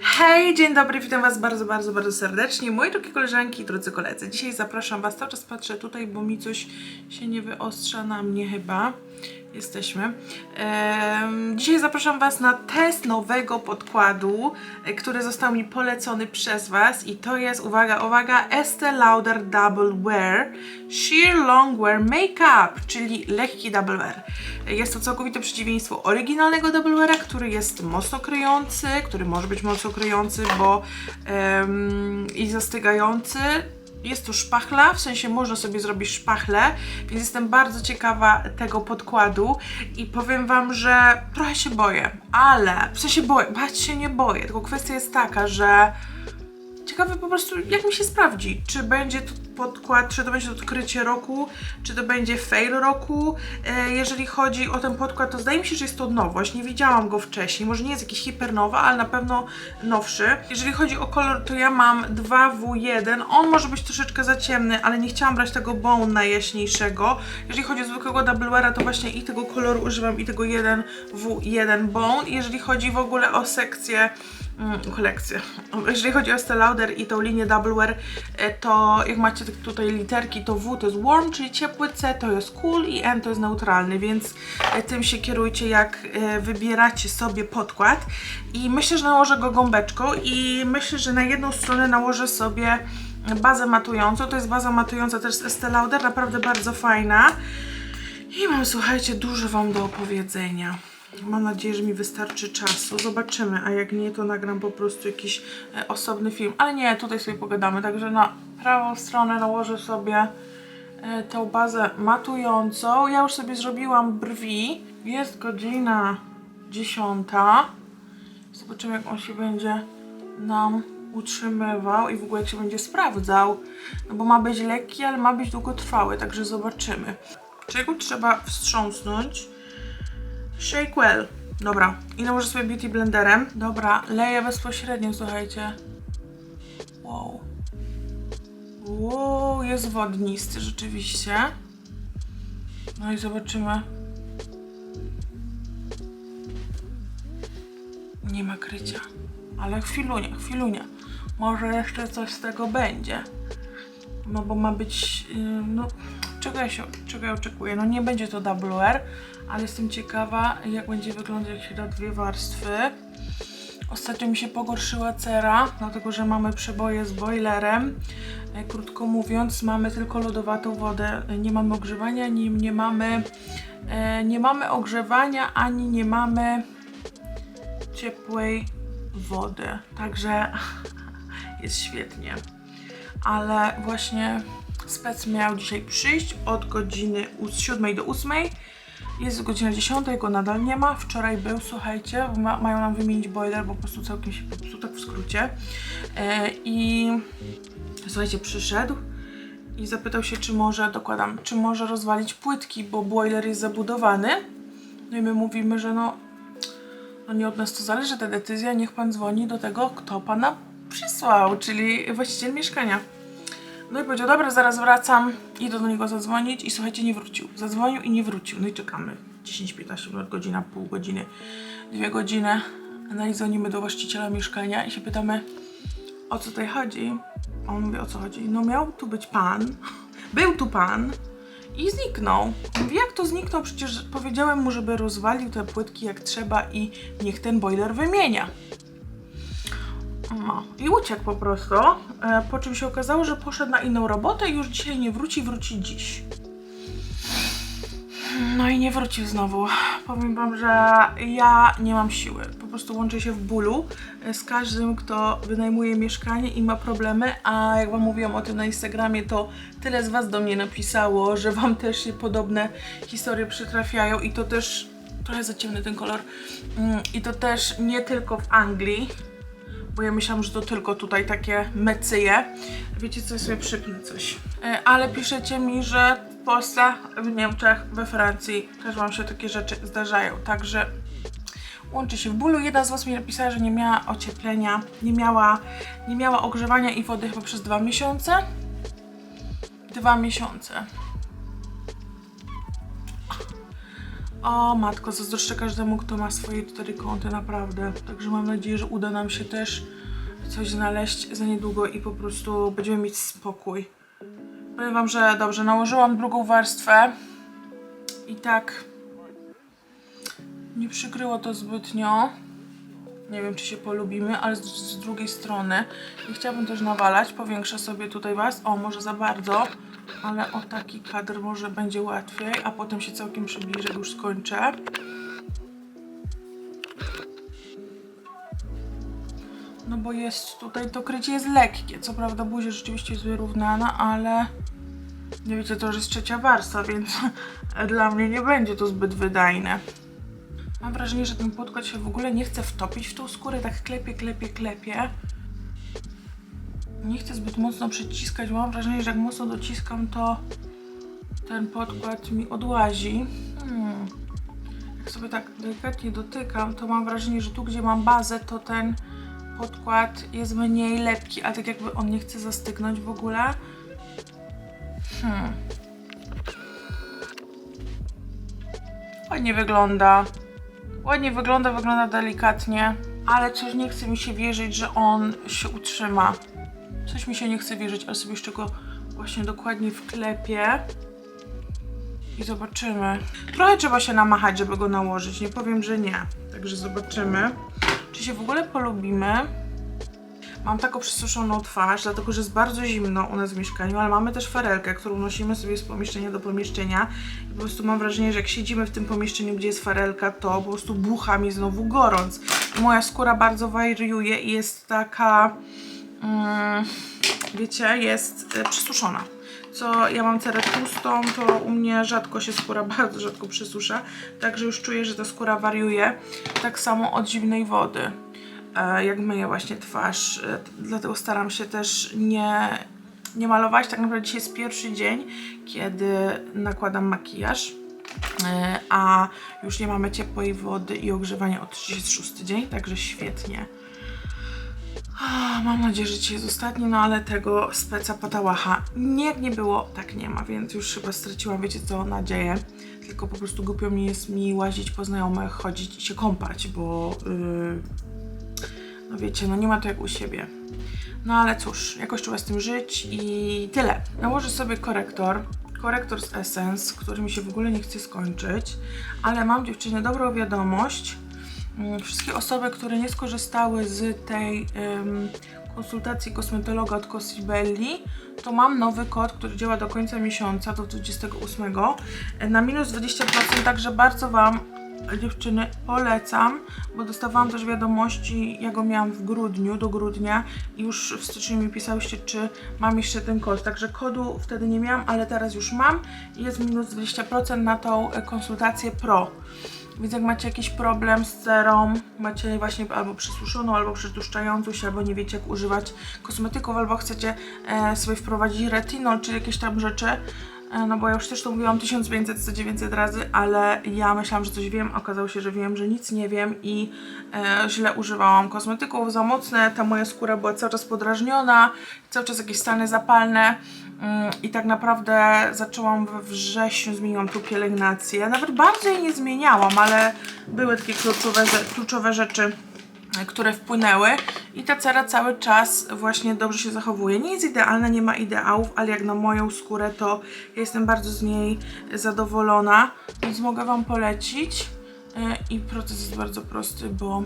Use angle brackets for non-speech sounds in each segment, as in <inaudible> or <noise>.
Hej, dzień dobry, witam Was bardzo, bardzo, bardzo serdecznie. Moje drogie koleżanki i drodzy koledzy. Dzisiaj zapraszam Was, cały czas patrzę tutaj, bo mi coś się nie wyostrza na mnie chyba. Jesteśmy. Dzisiaj zapraszam Was na test nowego podkładu, e, który został mi polecony przez Was i to jest, uwaga, uwaga, Estee Lauder Double Wear Sheer Long Wear Makeup, czyli lekki double wear. Jest to całkowite przeciwieństwo oryginalnego double weara, który jest mocno kryjący, który może być mocno kryjący, bo em, i zastygający. Jest to szpachla, w sensie można sobie zrobić szpachlę, więc jestem bardzo ciekawa tego podkładu i powiem Wam, że trochę się boję, ale w sensie boję, bać się nie boję, tylko kwestia jest taka, że ciekawe po prostu jak mi się sprawdzi, czy będzie to podkład, czy to będzie odkrycie roku, czy to będzie fail roku. E, jeżeli chodzi o ten podkład, to zdaje mi się, że jest to nowość, nie widziałam go wcześniej, może nie jest jakiś hipernowa, ale na pewno nowszy. Jeżeli chodzi o kolor, to ja mam 2W1, on może być troszeczkę za ciemny, ale nie chciałam brać tego bone najjaśniejszego. Jeżeli chodzi o zwykłego double weara, to właśnie i tego koloru używam, i tego 1W1 bone. Jeżeli chodzi w ogóle o sekcję kolekcję. Jeżeli chodzi o Estee Lauder i tą linię Double Wear, e, to jak macie tutaj literki, to W to jest warm, czyli ciepły, C to jest cool i N to jest neutralny, więc e, tym się kierujcie, jak e, wybieracie sobie podkład. I myślę, że nałożę go gąbeczką i myślę, że na jedną stronę nałożę sobie bazę matującą. To jest baza matująca też z Estee Lauder, naprawdę bardzo fajna. I mam, słuchajcie, dużo Wam do opowiedzenia. Mam nadzieję, że mi wystarczy czasu. Zobaczymy, a jak nie, to nagram po prostu jakiś e, osobny film. Ale nie, tutaj sobie pogadamy. Także na prawą stronę nałożę sobie e, tą bazę matującą. Ja już sobie zrobiłam brwi. Jest godzina 10. Zobaczymy, jak on się będzie nam utrzymywał i w ogóle jak się będzie sprawdzał. No bo ma być lekki, ale ma być długotrwały, także zobaczymy. Czego trzeba wstrząsnąć? Shake well. Dobra. I nałożę sobie beauty blenderem. Dobra, leję bezpośrednio, słuchajcie. Wow. Wow, jest wodnisty rzeczywiście. No i zobaczymy. Nie ma krycia. Ale chwilunia, chwilunia. Może jeszcze coś z tego będzie. No bo ma być, yy, no, czego ja, się, czego ja oczekuję? No nie będzie to double wear, ale jestem ciekawa, jak będzie wyglądać, jak się da dwie warstwy. Ostatnio mi się pogorszyła cera, dlatego że mamy przeboje z boilerem. E, Krótko mówiąc, mamy tylko lodowatą wodę. E, Nie mamy ogrzewania, nie, nie mamy e, nie mamy ogrzewania, ani nie mamy ciepłej wody. Także <laughs> jest świetnie. Ale właśnie spec miał dzisiaj przyjść od godziny 7 do 8. Jest godzina 10, go nadal nie ma. Wczoraj był, słuchajcie, ma, mają nam wymienić boiler, bo po prostu całkiem się popsuł, tak w skrócie. E, I słuchajcie, przyszedł i zapytał się, czy może, dokładam, czy może rozwalić płytki, bo boiler jest zabudowany. No i my mówimy, że no, no nie od nas to zależy ta decyzja, niech pan dzwoni do tego, kto pana przysłał, czyli właściciel mieszkania. No i powiedział, dobra, zaraz wracam, idę do niego zadzwonić i słuchajcie, nie wrócił. Zadzwonił i nie wrócił. No i czekamy 10-15 minut, godzina, pół godziny, dwie godziny. No dzwonimy do właściciela mieszkania i się pytamy, o co tutaj chodzi? A on mówi, o co chodzi? No miał tu być pan, <laughs> był tu pan i zniknął. Mówi, jak to zniknął? Przecież powiedziałem mu, żeby rozwalił te płytki jak trzeba i niech ten boiler wymienia. No i uciekł po prostu, e, po czym się okazało, że poszedł na inną robotę i już dzisiaj nie wróci, wróci dziś. No i nie wrócił znowu. Powiem wam, że ja nie mam siły. Po prostu łączę się w bólu e, z każdym, kto wynajmuje mieszkanie i ma problemy, a jak wam mówiłam o tym na Instagramie, to tyle z was do mnie napisało, że wam też się podobne historie przytrafiają i to też trochę za ciemny ten kolor. Mm, I to też nie tylko w Anglii, bo ja myślałam, że to tylko tutaj takie mecyje. Wiecie co, sobie przypnę coś. E, Ale piszecie mi, że w Polsce, w Niemczech, we Francji też wam się takie rzeczy zdarzają, także łączy się w bólu. Jedna z was mi napisała, że nie miała ocieplenia, nie miała, nie miała ogrzewania i wody chyba przez dwa miesiące. Dwa miesiące. O matko, zazdroszczę każdemu, kto ma swoje cztery kąty, naprawdę. Także mam nadzieję, że uda nam się też coś znaleźć za niedługo i po prostu będziemy mieć spokój. Powiem wam, że dobrze, nałożyłam drugą warstwę i tak nie przykryło to zbytnio. Nie wiem, czy się polubimy, ale z, z drugiej strony nie chciałabym też nawalać. Powiększę sobie tutaj was. O, może za bardzo, ale o taki kadr może będzie łatwiej, a potem się całkiem przybliżę, już skończę. No bo jest tutaj, to krycie jest lekkie. Co prawda buzia rzeczywiście jest wyrównana, ale nie wiecie, to już jest trzecia warstwa, więc <laughs> dla mnie nie będzie to zbyt wydajne. Mam wrażenie, że ten podkład się w ogóle nie chce wtopić w tą skórę, tak klepie, klepie, klepie. Nie chcę zbyt mocno przyciskać, bo mam wrażenie, że jak mocno dociskam, to ten podkład mi odłazi. Hmm. Jak sobie tak delikatnie dotykam, to mam wrażenie, że tu, gdzie mam bazę, to ten podkład jest mniej lepki, a tak jakby on nie chce zastygnąć w ogóle. Hmm. Ładnie wygląda. Ładnie wygląda, wygląda delikatnie, ale coś nie chce mi się wierzyć, że on się utrzyma. Coś mi się nie chce wierzyć, ale sobie jeszcze go właśnie dokładnie wklepię. I zobaczymy. Trochę trzeba się namachać, żeby go nałożyć. Nie powiem, że nie. Także zobaczymy, czy się w ogóle polubimy. Mam taką przysuszoną twarz, dlatego że jest bardzo zimno u nas w mieszkaniu, ale mamy też farelkę, którą nosimy sobie z pomieszczenia do pomieszczenia. I po prostu mam wrażenie, że jak siedzimy w tym pomieszczeniu, gdzie jest farelka, to po prostu bucha mi znowu gorąc. I moja skóra bardzo wariuje i jest taka, mm, wiecie, jest e, przysuszona. Co ja mam cerę tłustą, to u mnie rzadko się skóra <laughs> bardzo rzadko przysusza, także już czuję, że ta skóra wariuje. Tak samo od zimnej wody jak myję właśnie twarz. E, Dlatego staram się też nie, nie malować. Tak naprawdę dzisiaj jest pierwszy dzień, kiedy nakładam makijaż. E, A już nie mamy ciepłej wody i ogrzewania od 36 dzień, także świetnie. Mam nadzieję, że dzisiaj jest ostatni, no ale tego speca patałacha nie nie było, tak nie ma, więc już chyba straciłam, wiecie co, nadzieję. Tylko po prostu głupio mi jest mi łazić po znajomych, chodzić i się kąpać, bo yy, no wiecie, no nie ma to jak u siebie. No ale cóż, jakoś trzeba z tym żyć i tyle. Nałożę sobie korektor. Korektor z Essence, który mi się w ogóle nie chce skończyć. Ale mam dziewczyny dobrą wiadomość. Mm, Wszystkie osoby, które nie skorzystały z tej em, konsultacji kosmetologa od Cosibelli, to mam nowy kod, który działa do końca miesiąca, do 28, e, na minus 20%, także bardzo Wam dziewczyny polecam, bo dostawałam też wiadomości, ja go miałam w grudniu, do grudnia i już w styczniu mi pisałyście, czy mam jeszcze ten kod, także kodu wtedy nie miałam, ale teraz już mam i jest minus 20% na tą e, konsultację pro. Więc jak macie jakiś problem z cerą, macie właśnie albo przysuszoną, albo przetłuszczającą się, albo nie wiecie jak używać kosmetyków, albo chcecie e, sobie wprowadzić retinol, czy jakieś tam rzeczy, no bo ja już też to mówiłam 1500-900 razy, ale ja myślałam, że coś wiem, okazało się, że wiem, że nic nie wiem i e, źle używałam kosmetyków, za mocne, ta moja skóra była cały czas podrażniona, cały czas jakieś stany zapalne. Mm, I tak naprawdę zaczęłam we wrześniu, zmieniłam tu pielęgnację. Nawet bardzo jej nie zmieniałam, ale były takie kluczowe, kluczowe rzeczy, e, które wpłynęły. I ta cera cały czas właśnie dobrze się zachowuje. Nie jest idealna, nie ma ideałów, ale jak na moją skórę, to ja jestem bardzo z niej zadowolona. Więc mogę Wam polecić. E, I proces jest bardzo prosty, bo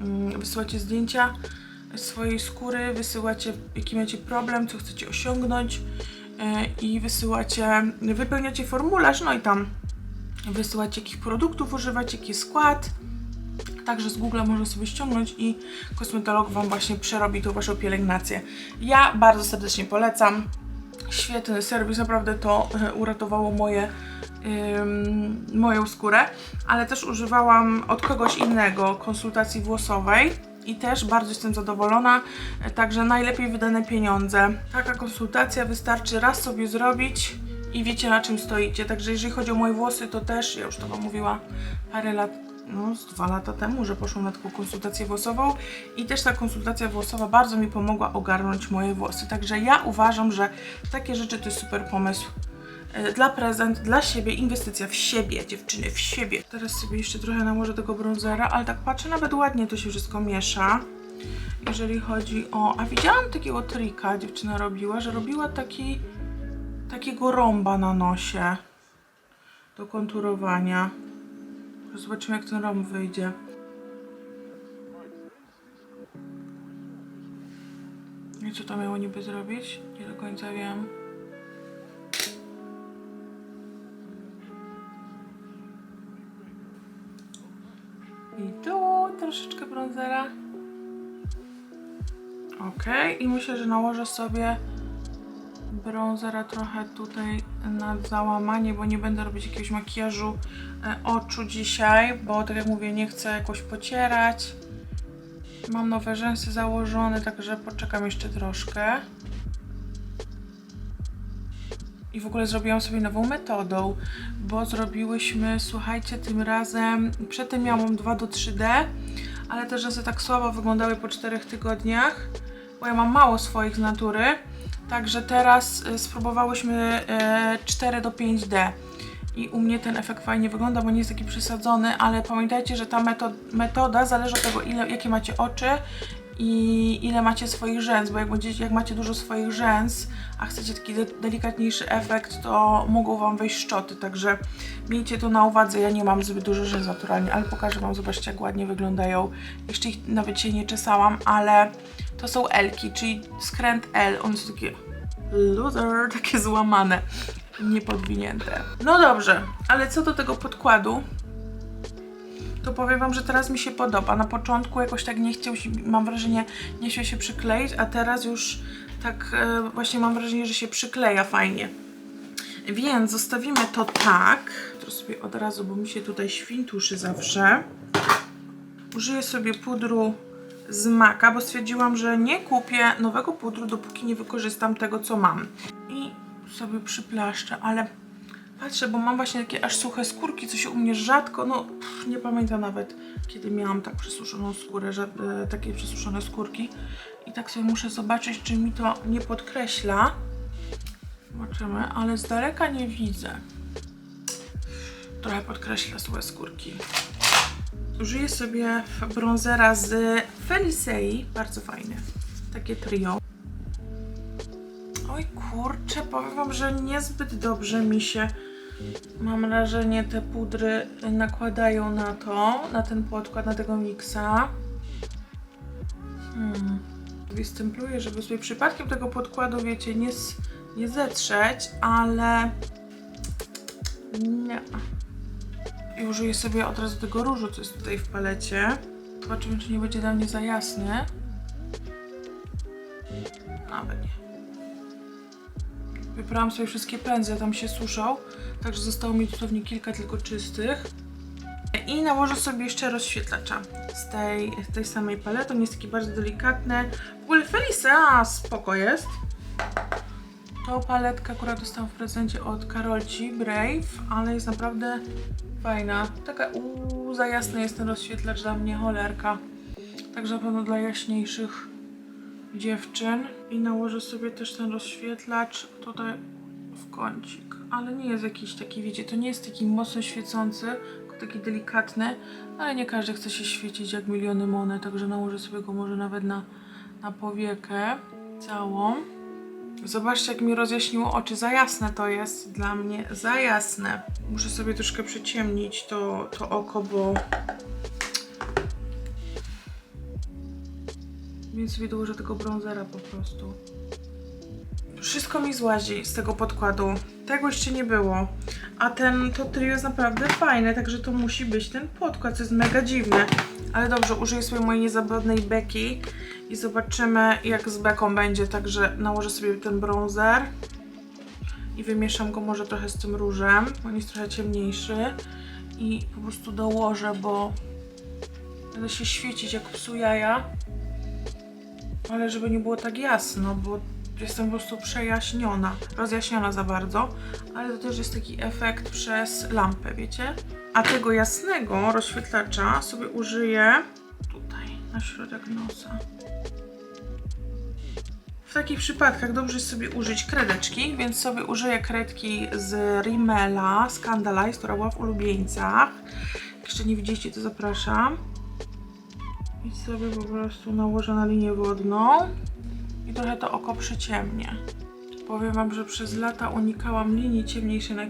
mm, wysyłacie zdjęcia swojej skóry, wysyłacie jaki macie problem, co chcecie osiągnąć e, i wysyłacie, wypełniacie formularz, no i tam wysyłacie jakich produktów używać, jaki skład. Także z Google można sobie ściągnąć i kosmetolog Wam właśnie przerobi tą Waszą pielęgnację. Ja bardzo serdecznie polecam. Świetny serwis, naprawdę to e, uratowało moje, ym, moją skórę, ale też używałam od kogoś innego konsultacji włosowej i też bardzo jestem zadowolona, e, także najlepiej wydane pieniądze. Taka konsultacja wystarczy raz sobie zrobić i wiecie na czym stoicie, także jeżeli chodzi o moje włosy, to też, ja już to Wam mówiła parę lat no, z dwa lata temu, że poszłam na taką konsultację włosową i też ta konsultacja włosowa bardzo mi pomogła ogarnąć moje włosy. Także ja uważam, że takie rzeczy to jest super pomysł e, dla prezent, dla siebie, inwestycja w siebie, dziewczyny, w siebie. Teraz sobie jeszcze trochę nałożę tego bronzera, ale tak patrzę, nawet ładnie to się wszystko miesza. Jeżeli chodzi o... A widziałam takiego trika, dziewczyna robiła, że robiła taki... takiego rąba na nosie do konturowania. Zobaczymy, jak ten rąb wyjdzie. I co to miało niby zrobić? Nie do końca wiem. I tu troszeczkę bronzera. Ok, i myślę, że nałożę sobie bronzera trochę tutaj na załamanie, bo nie będę robić jakiegoś makijażu e, oczu dzisiaj, bo tak jak mówię, nie chcę jakoś pocierać. Mam nowe rzęsy założone, także poczekam jeszcze troszkę. I w ogóle zrobiłam sobie nową metodą, bo zrobiłyśmy, słuchajcie, tym razem, przedtem miałam 2 do 3D, ale te rzęsy tak słabo wyglądały po 4 tygodniach, bo ja mam mało swoich z natury, także teraz y, spróbowałyśmy y, 4 do 5D. I u mnie ten efekt fajnie wygląda, bo nie jest taki przesadzony, ale pamiętajcie, że ta meto- metoda zależy od tego, ile, jakie macie oczy i ile macie swoich rzęs, bo jak, będziecie, jak macie dużo swoich rzęs, a chcecie taki de- delikatniejszy efekt, to mogą Wam wejść szczoty, także miejcie to na uwadze. Ja nie mam zbyt dużo rzęs naturalnie, ale pokażę Wam, zobaczcie jak ładnie wyglądają. Jeszcze ich nawet się nie czesałam, ale to są Elki, czyli skręt L, one są takie loser, takie złamane, niepodwinięte. No dobrze, ale co do tego podkładu, to powiem wam, że teraz mi się podoba. Na początku jakoś tak nie chciał się, mam wrażenie, nie chciał się przykleić, a teraz już tak e, właśnie mam wrażenie, że się przykleja fajnie. Więc zostawimy to tak. To sobie od razu, bo mi się tutaj świntuszy zawsze. Użyję sobie pudru z maka, bo stwierdziłam, że nie kupię nowego pudru, dopóki nie wykorzystam tego, co mam. I sobie przyplaszczę, ale patrzę, bo mam właśnie takie aż suche skórki, co się u mnie rzadko, no pff, nie pamiętam nawet, kiedy miałam tak przesuszoną skórę, że, e, takie przesuszone skórki. I tak sobie muszę zobaczyć, czy mi to nie podkreśla. Zobaczymy, ale z daleka nie widzę. Trochę podkreśla suche skórki. Użyję sobie bronzera z Felicei, bardzo fajny. Takie trio. Oj kurczę, powiem wam, że niezbyt dobrze mi się, mam wrażenie, te pudry nakładają na to, na ten podkład, na tego miksa. Hmm. Występuję, żeby sobie przypadkiem tego podkładu, wiecie, nie, nie zetrzeć, ale... Nie. I użyję sobie od razu tego różu, co jest tutaj w palecie. Zobaczymy, czy nie będzie dla mnie za jasny. Nawet nie. Wybrałam sobie wszystkie pędzle, tam się suszą, także zostało mi dosłownie kilka tylko czystych. I nałożę sobie jeszcze rozświetlacza z tej, z tej samej palety. On jest taki bardzo delikatny. W ogóle Felicea spoko jest. Tą paletkę akurat dostałam w prezencie od Karolci Brave, ale jest naprawdę fajna. Taka uuu, za jasny jest ten rozświetlacz dla mnie, cholerka. Także na pewno dla jaśniejszych dziewczyn. I nałożę sobie też ten rozświetlacz tutaj w kącik. Ale nie jest jakiś taki, wiecie, to nie jest taki mocno świecący, tylko taki delikatny, ale nie każdy chce się świecić jak miliony monet, także nałożę sobie go może nawet na, na powiekę całą. Zobaczcie, jak mi rozjaśniło oczy. Za jasne to jest dla mnie, za jasne. Muszę sobie troszkę przyciemnić to, to oko, bo Więc dołożę tego bronzera po prostu. Wszystko mi złazi z tego podkładu. Tego jeszcze nie było. A ten, to trio jest naprawdę fajne, także to musi być ten podkład, co jest mega dziwne. Ale dobrze, użyję sobie mojej niezawodnej beki i zobaczymy jak z beką będzie. Także nałożę sobie ten bronzer i wymieszam go może trochę z tym różem. On jest trochę ciemniejszy i po prostu dołożę, bo będę się świecić jak psu jaja. Ale żeby nie było tak jasno, bo jestem po prostu przejaśniona, rozjaśniona za bardzo, ale to też jest taki efekt przez lampę, wiecie? A tego jasnego rozświetlacza sobie użyję tutaj, na środek nosa. W takich przypadkach dobrze jest sobie użyć kredeczki, więc sobie użyję kredki z Rimmela Scandalize, która była w ulubieńcach. Jak jeszcze nie widzieliście, to zapraszam. I sobie po prostu nałożę na linię wodną i trochę to oko przyciemnię. Powiem Wam, że przez lata unikałam linii ciemniejszej na,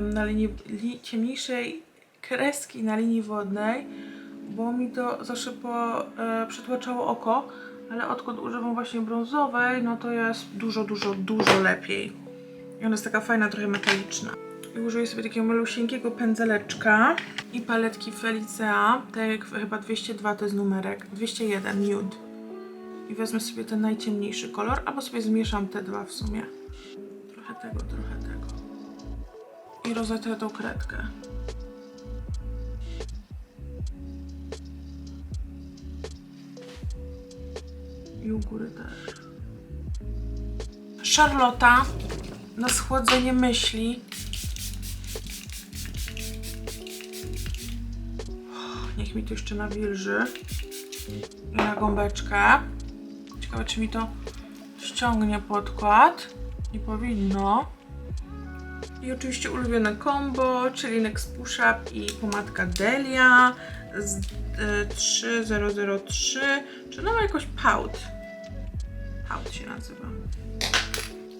na linii li, ciemniejszej kreski na linii wodnej, bo mi to zawsze po, e, przytłaczało oko, ale odkąd używam właśnie brązowej, no to jest dużo, dużo, dużo lepiej. I ona jest taka fajna, trochę metaliczna. I użyję sobie takiego malusieńkiego pędzeleczka i paletki Felicea, tak jak chyba 202 to jest numerek, 201 nude. I wezmę sobie ten najciemniejszy kolor, albo sobie zmieszam te dwa w sumie. Trochę tego, trochę tego. I rozetrę tą kredkę. I u góry też. Charlotta na schłodzenie myśli. Niech mi to jeszcze nawilży. Na gąbeczkę. Ciekawe, czy mi to ściągnie podkład. Nie powinno. I oczywiście ulubione combo, czyli Next Push Up i pomadka Delia z y, 3003, czy no jakoś Pout. Pout się nazywa.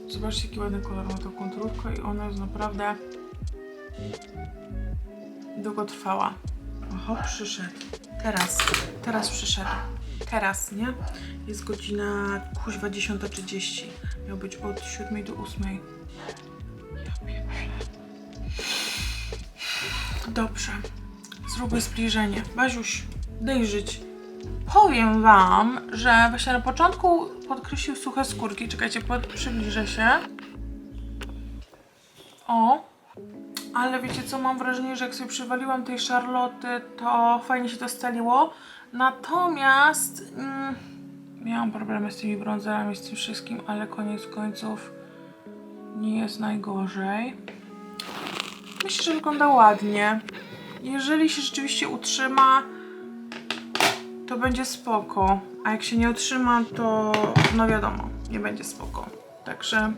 Zobaczcie, jaki ładny kolor ma tą konturówkę i ona jest naprawdę długotrwała. Oho, przyszedł. Teraz, teraz przyszedł. Teraz, nie? Jest godzina kuźwa 10.30. Miał być od 7 do 8. Ja pieprzę. Dobrze. Zróbmy zbliżenie. Baziuś, daj żyć. Powiem wam, że właśnie na początku podkreślił suche skórki. Czekajcie, pod, przybliżę się. O, ale wiecie co, mam wrażenie, że jak sobie przywaliłam tej szarloty, to fajnie się to staliło. Natomiast mm, miałam problemy z tymi brązerami, z tym wszystkim, ale koniec końców nie jest najgorzej. Myślę, że wygląda ładnie. Jeżeli się rzeczywiście utrzyma, to będzie spoko. A jak się nie utrzyma, to no wiadomo, nie będzie spoko. Także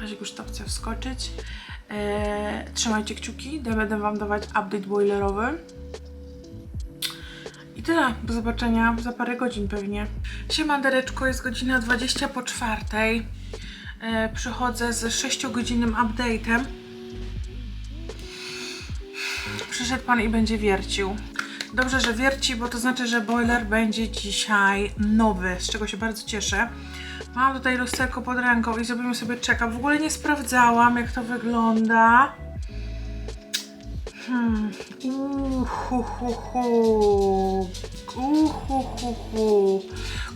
Kazik już tam chce wskoczyć. Eee, trzymajcie kciuki, będę wam dawać update boilerowy. Tyle. Do zobaczenia za parę godzin pewnie. Siemandereczko, jest godzina 20 po czwartej. Eee, przychodzę z 6-godzinnym update'em. Przyszedł pan i będzie wiercił. Dobrze, że wierci, bo to znaczy, że boiler będzie dzisiaj nowy, z czego się bardzo cieszę. Mam tutaj lusterko pod ręką i zrobimy sobie czeka. W ogóle nie sprawdzałam, jak to wygląda. Hmm. Uhuhuhu.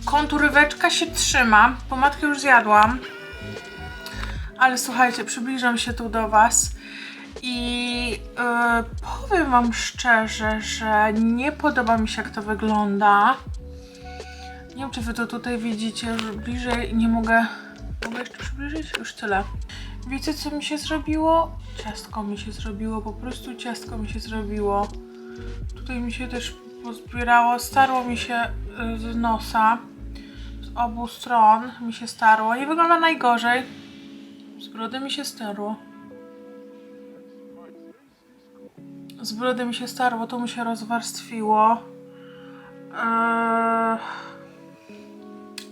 Konturyweczka się trzyma. Pomadkę już zjadłam. Ale słuchajcie, przybliżam się tu do Was. I yy, powiem Wam szczerze, że nie podoba mi się, jak to wygląda. Nie wiem, czy Wy to tutaj widzicie, że bliżej nie mogę. Mogę jeszcze przybliżyć? Już tyle. Wiecie, co mi się zrobiło? Ciastko mi się zrobiło, po prostu ciastko mi się zrobiło. Tutaj mi się też pozbierało, starło mi się y, z nosa. Z obu stron mi się starło. Nie wygląda najgorzej. Z brody mi się starło. Z brody mi się starło, to mi się rozwarstwiło. Eee...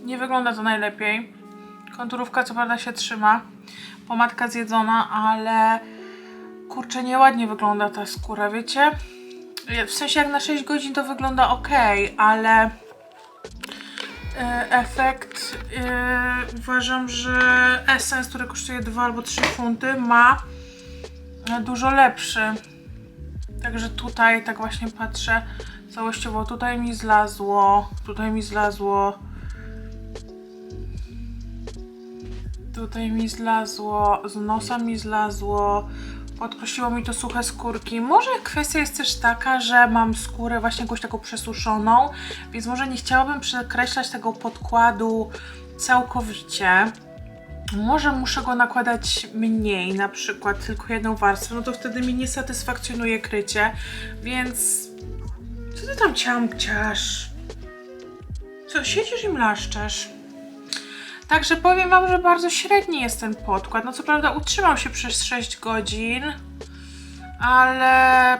Nie wygląda to najlepiej. Konturówka co prawda się trzyma. Pomadka zjedzona, ale kurczę, nieładnie wygląda ta skóra, wiecie? W sensie jak na 6 godzin to wygląda ok, ale e, efekt e, uważam, że Essence, który kosztuje 2 albo 3 funty, ma e, dużo lepszy. Także tutaj tak właśnie patrzę całościowo. Tutaj mi zlazło, tutaj mi zlazło. Tutaj mi zlazło, z nosa mi zlazło, podkreśliło mi to suche skórki. Może kwestia jest też taka, że mam skórę właśnie jakąś taką przesuszoną, więc może nie chciałabym przekreślać tego podkładu całkowicie. Może muszę go nakładać mniej, na przykład tylko jedną warstwę, no to wtedy mi nie satysfakcjonuje krycie, więc co ty tam ciamciasz? Co, siedzisz i mlaszczesz? Także powiem Wam, że bardzo średni jest ten podkład. No co prawda utrzymał się przez 6 godzin, ale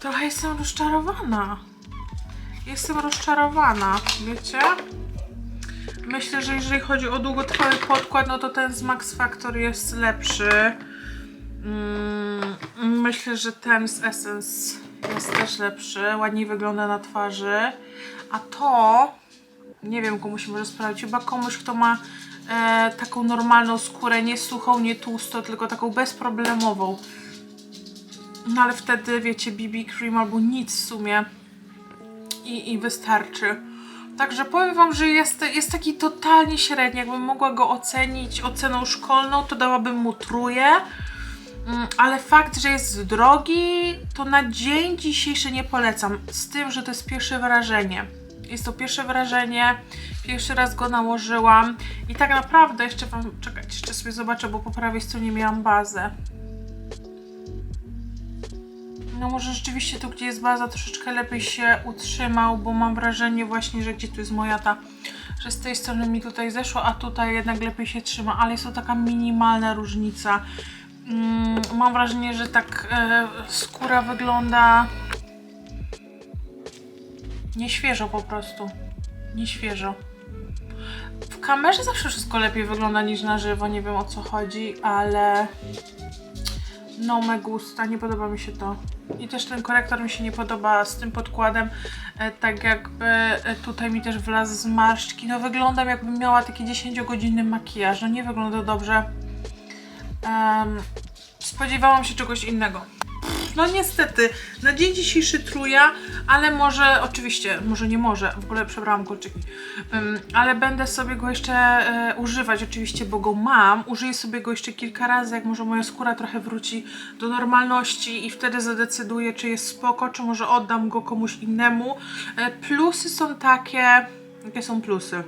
trochę jestem rozczarowana. Jestem rozczarowana, wiecie? Myślę, że jeżeli chodzi o długotrwały podkład, no to ten z Max Factor jest lepszy. Mm, myślę, że ten z Essence jest też lepszy. Ładniej wygląda na twarzy. A to, nie wiem, komuś może sprawdzić, chyba komuś, kto ma e, taką normalną skórę, nie suchą, nie tłustą, tylko taką bezproblemową. No ale wtedy, wiecie, BB cream albo nic w sumie i, i wystarczy. Także powiem Wam, że jest, jest taki totalnie średni. Jakbym mogła go ocenić oceną szkolną, to dałabym mu truje. Mm, Ale fakt, że jest drogi, to na dzień dzisiejszy nie polecam. Z tym, że to jest pierwsze wrażenie. Jest to pierwsze wrażenie, pierwszy raz go nałożyłam i tak naprawdę jeszcze Wam, czekajcie, jeszcze sobie zobaczę, bo po prawej stronie miałam bazę. No może rzeczywiście tu, gdzie jest baza, troszeczkę lepiej się utrzymał, bo mam wrażenie właśnie, że gdzie tu jest moja ta, że z tej strony mi tutaj zeszło, a tutaj jednak lepiej się trzyma, ale jest to taka minimalna różnica. Mm, mam wrażenie, że tak e, skóra wygląda nieświeżo po prostu. Nieświeżo. W kamerze zawsze wszystko lepiej wygląda niż na żywo, nie wiem o co chodzi, ale no me gusta, nie podoba mi się to. I też ten korektor mi się nie podoba z tym podkładem, e, tak jakby e, tutaj mi też wlazł z marszczki. No wyglądam jakbym miała taki 10-godzinny makijaż, no nie wygląda dobrze. Em, spodziewałam się czegoś innego. No niestety, na dzień dzisiejszy truja, ale może, oczywiście, może nie może, w ogóle przebrałam kolczyki, Ym, ale będę sobie go jeszcze e, używać, oczywiście, bo go mam. Użyję sobie go jeszcze kilka razy, jak może moja skóra trochę wróci do normalności i wtedy zadecyduję, czy jest spoko, czy może oddam go komuś innemu. E, plusy są takie, jakie są plusy?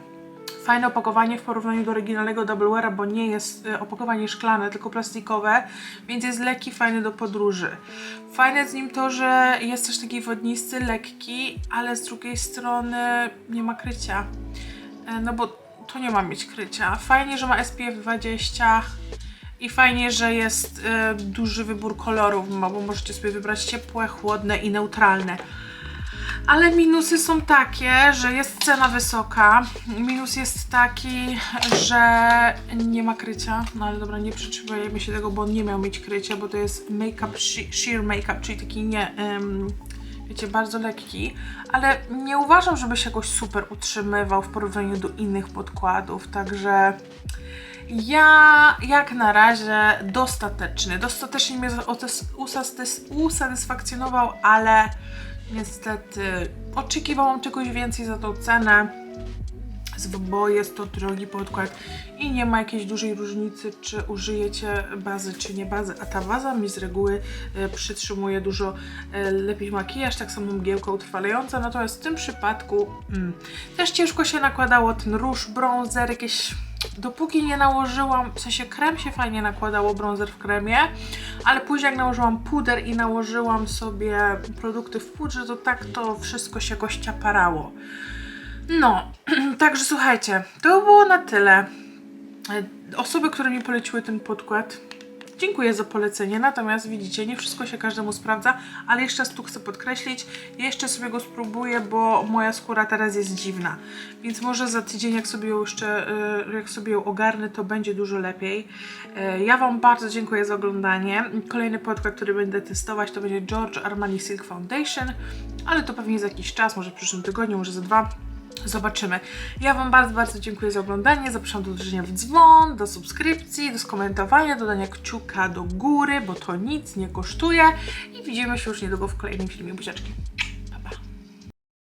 Fajne opakowanie w porównaniu do oryginalnego Doubleweara, bo nie jest e, opakowanie szklane, tylko plastikowe, więc jest lekki, fajny do podróży. Fajne z nim to, że jest też taki wodnisty, lekki, ale z drugiej strony nie ma krycia. E, No bo to nie ma mieć krycia. Fajnie, że ma SPF 20 i fajnie, że jest e, duży wybór kolorów, bo możecie sobie wybrać ciepłe, chłodne i neutralne. Ale minusy są takie, że jest cena wysoka. Minus jest taki, że nie ma krycia. No ale dobra, nie przytrzymujemy się tego, bo on nie miał mieć krycia, bo to jest make-up, she- sheer make-up, czyli taki nie, em, wiecie, bardzo lekki. Ale nie uważam, żeby się jakoś super utrzymywał w porównaniu do innych podkładów, także... Ja jak na razie dostateczny. Dostatecznie mnie usatysfakcjonował, ale niestety oczekiwałam czegoś więcej za tą cenę, bo jest to drogi podkład i nie ma jakiejś dużej różnicy, czy użyjecie bazy, czy nie bazy, a ta baza mi z reguły e, przytrzymuje dużo e, lepiej makijaż, tak samo mgiełka utrwalająca, natomiast w tym przypadku mm, też ciężko się nakładało ten róż, brązer, jakieś dopóki nie nałożyłam, w sensie krem się fajnie nakładało, brązer w kremie, ale później jak nałożyłam puder i nałożyłam sobie produkty w pudrze, to tak to wszystko się jakoś ciaparało. No, <clears throat> także słuchajcie, to było na tyle. E, Osoby, które mi poleciły ten podkład, dziękuję za polecenie. Natomiast widzicie, nie wszystko się każdemu sprawdza, ale jeszcze raz tu chcę podkreślić, jeszcze sobie go spróbuję, bo moja skóra teraz jest dziwna. Więc może za tydzień, jak sobie ją jeszcze, e, jak sobie ją ogarnę, to będzie dużo lepiej. E, Ja Wam bardzo dziękuję za oglądanie. Kolejny podkład, który będę testować, to będzie George Armani Silk Foundation, ale to pewnie za jakiś czas, może w przyszłym tygodniu, może za dwa. Zobaczymy. Ja Wam bardzo, bardzo dziękuję za oglądanie. Zapraszam do uderzenia w dzwon, do subskrypcji, do skomentowania, dodania kciuka do góry, bo to nic nie kosztuje. I widzimy się już niedługo w kolejnym filmie. Buziaczki.